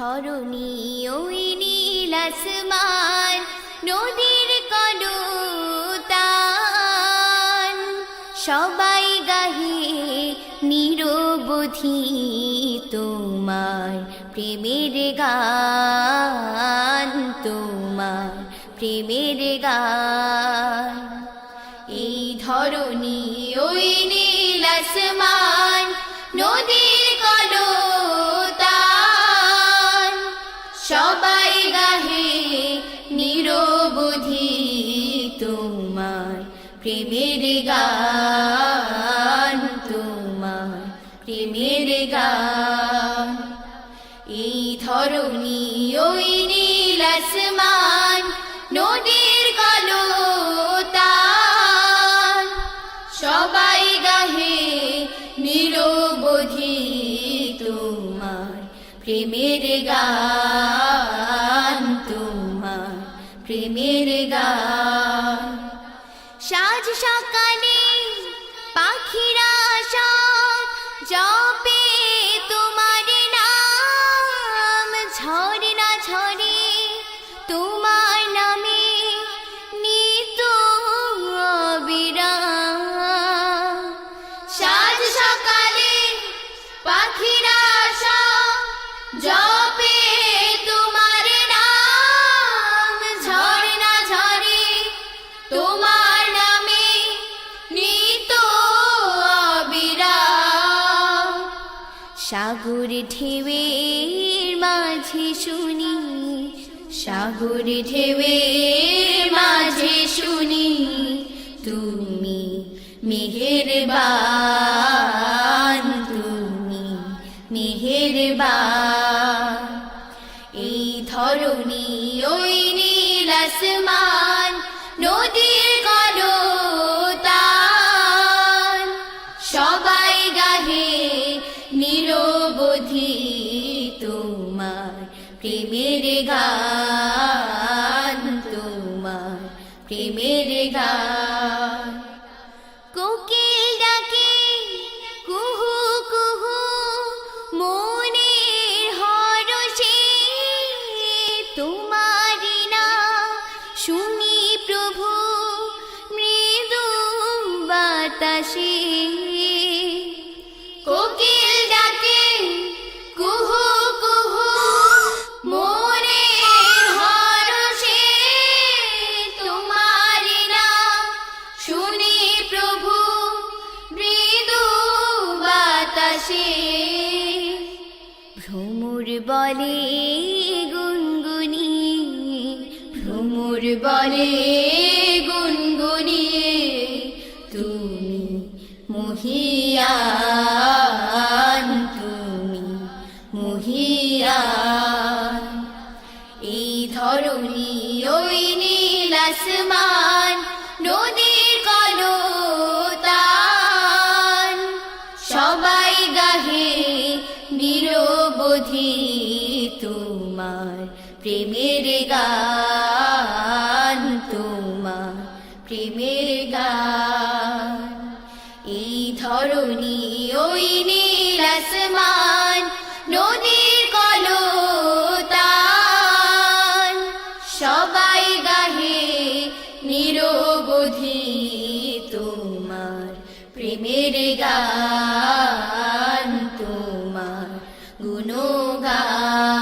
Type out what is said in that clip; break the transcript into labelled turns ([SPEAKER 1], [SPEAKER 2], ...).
[SPEAKER 1] ধরণী ওই নীল আসমান, নদীর কলতান। সবাই গাহে নিরবধি তোমার প্রেমের গান, তোমার প্রেমের গান। এই ধরণী ওই নীল আসমান, নদীর তোমার প্রেমের গান, তোমার প্রেমের গান। এই ধরণী ওই নীল নদীর কলতান। সবাই গাহে নিরবধি তোমার প্রেমের গান তোমার প্রেমের গান। সাজ সকালে পাখিরা সব জপে তোমার নাম। ঝরে না ঝরে তোমার নামে নিত সাজ সকালে পাখিরা সাগর ঢেউয়ের মাঝে শুনি সাগর ঢেউয়ের মাঝে শুনি তুমি মেহের বা তুমি মেহেরবান। প্রেমের গান তোমার প্রেমের গান কোকিল ডাকে কুহু কুহু মনের হরষে তোমারি না শুনি প্রভু মৃদু বাতাসে বাতাসে ভ্রমর বলে গুনগুনি, ভ্রমর বলে গুনগুনিয়ে তুমি মহিয়ান তুমি মহিয়ান। এই ধরণী ওই নীল আসমান নিরবধি তোমার প্রেমের গান, তোমার প্রেমের গান। এই ধরণী ওই নীল আসমান, নদীর কলতান। সবাই গাহে নিরবধি তোমার প্রেমের গান। गा